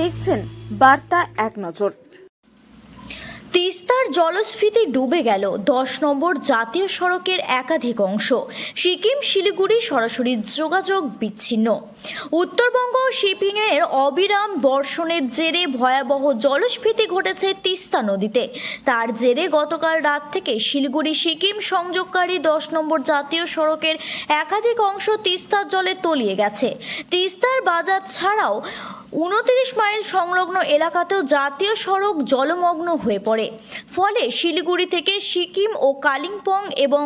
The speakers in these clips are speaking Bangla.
দেখছেন বার্তা এক নজর। তিস্তার জলস্ফীতি ডুবে গেল দশ নম্বর জাতীয় সড়কের একাধিক অংশ। সিকিম, শিলিগুড়ি সরাসরি যোগাযোগ বিচ্ছিন্ন। উত্তরবঙ্গ শিপিংয়ের অবিরাম বর্ষণের জেরে ভয়াবহ জলস্ফীতি ঘটেছে তিস্তা নদীতে। তার জেরে গতকাল রাত থেকে শিলিগুড়ি, সিকিম সংযোগকারী দশ নম্বর জাতীয় সড়কের একাধিক অংশ তিস্তার জলে তলিয়ে গেছে। তিস্তার বাজার ছাড়াও উনত্রিশ মাইল সংলগ্ন এলাকাতেও জাতীয় সড়ক জলমগ্ন হয়ে পড়ে। ফলে শিলিগুড়ি থেকে সিকিম ও কালিম্পং এবং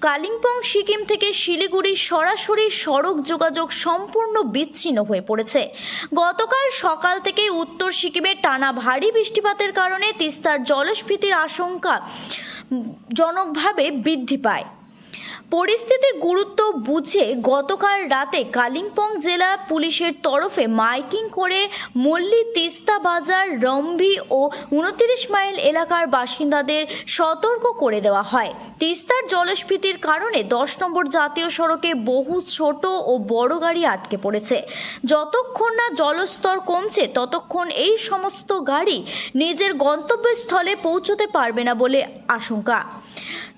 কালিম্পং সিকিম থেকে শিলিগুড়ি সরাসরি সড়ক যোগাযোগ সম্পূর্ণ বিচ্ছিন্ন হয়ে পড়েছে। গতকাল সকাল থেকেই উত্তর সিকিমে টানা ভারী বৃষ্টিপাতের কারণে তিস্তার জলস্ফীতির আশঙ্কা জনকভাবে বৃদ্ধি পায়। পরিস্থিতি গুরুত্ব বুঝে গতকাল রাতে কালিম্পং জেলা পুলিশের তরফে মাইকিং করে মল্লি তিস্তা বাজার, রম্ভি ও উনত্রিশ মাইল এলাকার বাসিন্দাদের সতর্ক করে দেওয়া হয়। তিস্তার জলস্ফীতির কারণে দশ নম্বর জাতীয় সড়কে বহু ছোট ও বড় গাড়ি আটকে পড়েছে। যতক্ষণ না জলস্তর কমছে, ততক্ষণ এই সমস্ত গাড়ি নিজের গন্তব্যস্থলে পৌঁছতে পারবে না বলে আশঙ্কা।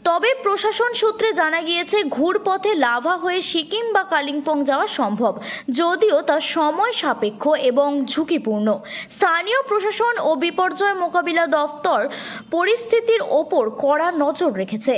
তবে প্রশাসন সূত্রে জানা গিয়েছে, ঘুরপথে লাভা হয়ে সিকিম বা কালিম্পং যাওয়া সম্ভব, যদিও তা সময় সাপেক্ষ এবং ঝুঁকিপূর্ণ। স্থানীয় প্রশাসন ও বিপর্যয় মোকাবিলা দফতর পরিস্থিতির ওপর কড়া নজর রেখেছে।